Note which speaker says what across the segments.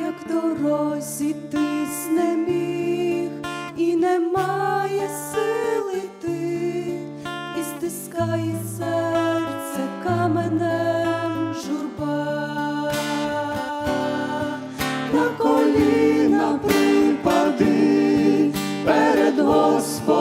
Speaker 1: як дорозі тисне міг, і немає сили йти, і стискає серце каменем журба. На коліна припади, перед Господом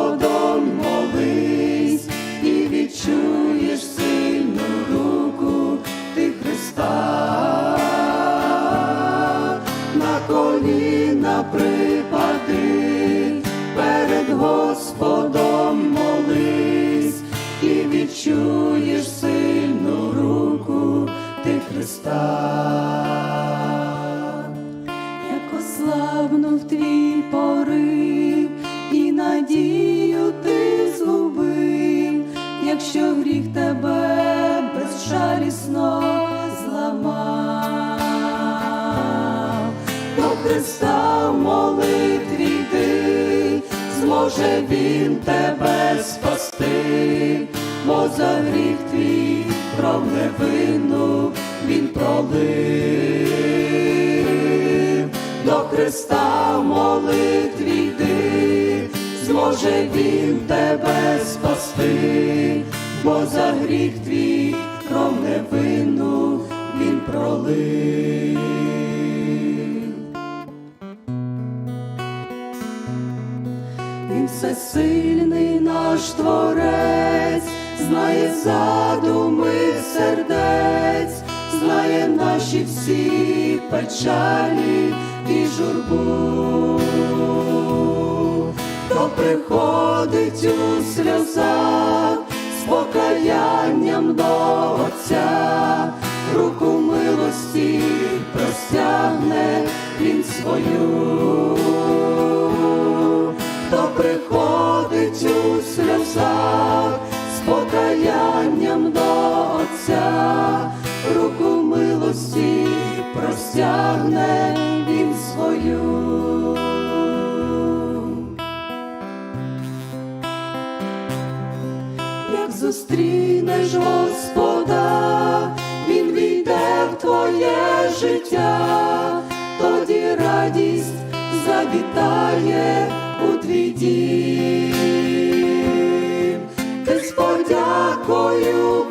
Speaker 1: припади, перед Господом молись, і відчуєш сильну руку ти Христа. Як ослабнув твій порив, і надію ти згубив, якщо гріх тебе безжалісно зламав, Христа в молитві йди, зможе Він тебе спасти, бо за гріх твій кров невинну Він пролив. До Христа молитві йди, зможе Він тебе спасти, бо за гріх твій кров невинну Він пролив. Всесильний наш творець, знає задуми сердець, знає наші всі печалі і журбу, хто приходить у сльозах з покаянням до Отця, руку милості простягне він свою Отця, руку милості простягне він свою. Як зустрінеш Господа, Він війде в твоє життя, тоді радість завітає у твій дім. Ти з подякою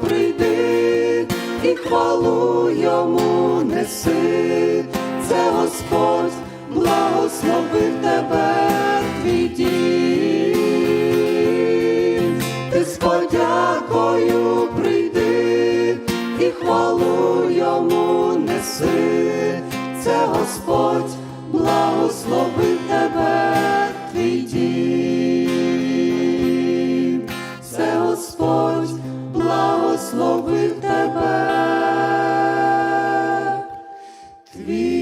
Speaker 1: хвалу йому неси, це Господь благословив тебе, твій дім, ти з подякою прийди і хвалу йому неси, це Господь благословив тебе, твій дім, це Господь. me.